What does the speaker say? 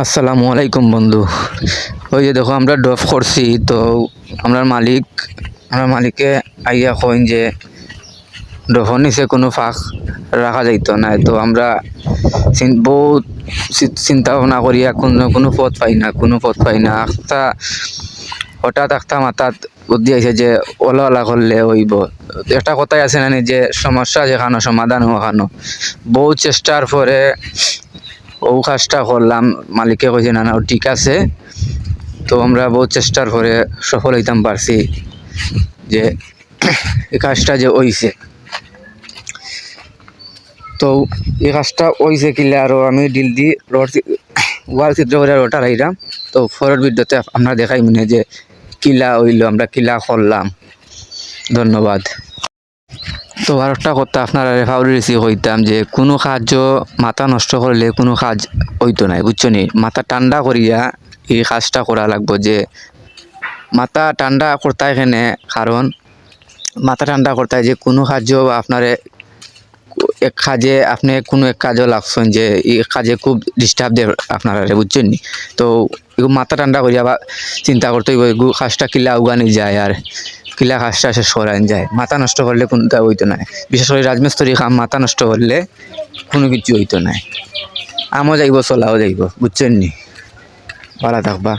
আসসালামু আলাইকুম, বন্ধু। ওই যে দেখো, আমরা ড্রপ করছি। তো আমরা মালিক, আমরা মালিকে আইয়া কইন যে ড্রপর নিচে কোনো ফাঁক রাখা যাইত না। তো আমরা বহুত চিন্তা ভাবনা করিয়া কোনো কোনো পথ পাই না, কোনো পথ পাই না। একটা হঠাৎ একটা মাথাত বুদ্ধি আইছে যে ওলা ওলা করলে হইব। একটা কথাই আছে না নি যে সমস্যা যেখানো, সমাধান ওখানো বহু চেষ্টার পরে ও কাজটা করলাম। মালিকে কইছে, না না ঠিক আছে। তো আমরা বহু চেষ্টার করে সফল হইতাম পারছি যে এই কাজটা যে হইছে। তো এই কাজটা হইছে কিলে আরও আমি ডিল দি রড ওয়াল চিত্র করে রোটা রাইলাম তো ফরের ভিডিওতে আমরা দেখাই মনে যে কিলা হইল, আমরা কিলা করলাম। ধন্যবাদ। তো আর একটা কথা, আপনারা রেফাউরি রিসিভ হইতাম যে কোনো কার্য মাথা নষ্ট করলে কোনো কাজ হইতো নাই বুঝছ নি? মাথা ঠান্ডা করিয়া এই কাজটা করা লাগবো যে মাথা ঠান্ডা করতে এখানে কারণ মাথা ঠান্ডা করতে যে কোনো কার্য আপনারে এক কাজে আপনি কোনো এক কাজও লাগছেন যে এই কাজে খুব ডিস্টার্ব দেয় আপনারা বুঝছেন নি? তো মাথা ঠান্ডা করিয়া বা চিন্তা করতে হইব কাজটা কিলা উগানি যায় আর কিলা কাজটা শেষ করান যায়। মাথা নষ্ট করলে কোনটা হইতো না। বিশেষ করে রাজমিস্ত্রি কাম মাথা নষ্ট করলে কোনো কিছু হইতো না। আমও যাইব, চলাও যাইব বুঝছেন নি ভালো থাকবা।